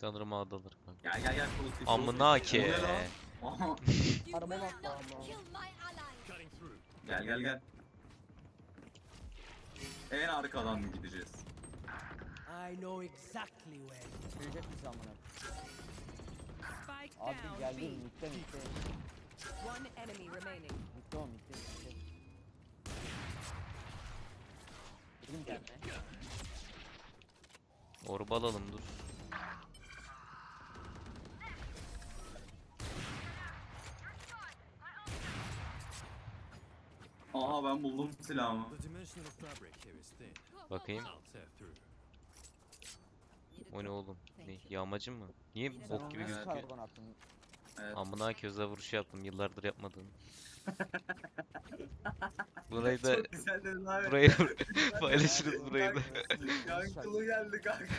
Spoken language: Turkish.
Sanırım A'dalar kanka. Gel gel gel. pozitif, Amına ki. Ne lan? Aha. Arabaya bak lan. Gel gel gel. En arkadan mı gideceğiz? I know exactly where. Gelecek misin amına? Spike Abi down geldi B. mitte mitte. One enemy remaining. Mitte o mitte mitte. Dedim gelme. Orba alalım dur. Aha ben buldum silahımı. Bakayım. O ne oğlum? Ne? Yağmacı mı? Niye bok gibi gözüküyor? Evet. Amına köze vuruşu yaptım yıllardır yapmadığım. Burayı da Çok güzel dedin abi. burayı paylaşırız burayı da. Yankılı geldi kanka.